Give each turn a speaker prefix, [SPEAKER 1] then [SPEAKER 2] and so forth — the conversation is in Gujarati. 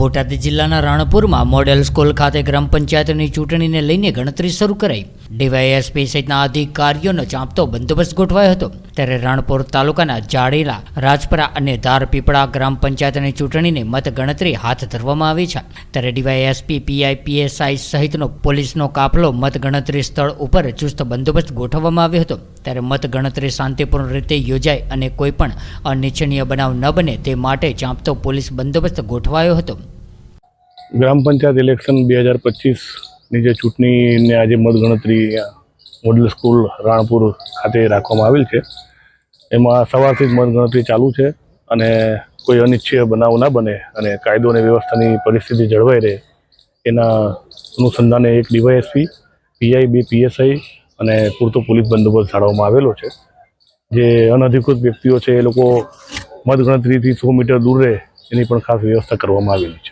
[SPEAKER 1] બોટાદ જિલ્લાના રાણપુરમાં મોડેલ સ્કૂલ ખાતે ગ્રામ પંચાયતની ચૂંટણીને લઈને ગણતરી શરૂ કરાઈ. ડીવાયએસપી સહિતના અધિકારીઓનો ચાંપતો બંદોબસ્ત ગોઠવાયો હતો. ત્યારે રાણપુર તાલુકાના જાડેલા, રાજપરા અને ધારપીપળા ગ્રામ પંચાયતની ચૂંટણીની મતગણતરી હાથ ધરવામાં આવી છે. ત્યારે ડીવાયએસપી, પીઆઈ, પીએસઆઈ સહિતનો પોલીસનો કાફલો મતગણતરી સ્થળ ઉપર ચુસ્ત બંદોબસ્ત ગોઠવવામાં આવ્યો હતો. ત્યારે મતગણતરી શાંતિપૂર્ણ રીતે યોજાય અને કોઈપણ અનિચ્છનીય બનાવ ન બને તે માટે ચાંપતો પોલીસ બંદોબસ્ત ગોઠવાયો હતો.
[SPEAKER 2] ગ્રામ પંચાયત ઇલેક્શન બે હજાર પચીસની જે ચૂંટણીને આજે મતગણતરી મોડલ સ્કૂલ રાણપુર ખાતે રાખવામાં આવેલ છે. એમાં સવારથી જ મતગણતરી ચાલુ છે અને કોઈ અનિચ્છીય બનાવ ના બને અને કાયદો અને વ્યવસ્થાની પરિસ્થિતિ જળવાઈ રહે એના અનુસંધાને એક ડીવાયએસપી, પીઆઈ, બી પીએસઆઈ અને પૂરતો પોલીસ બંદોબસ્ત જાળવવામાં આવેલો છે. જે અનધિકૃત વ્યક્તિઓ છે એ લોકો મતગણતરીથી સો મીટર દૂર રહે એની પણ ખાસ વ્યવસ્થા કરવામાં આવેલી છે.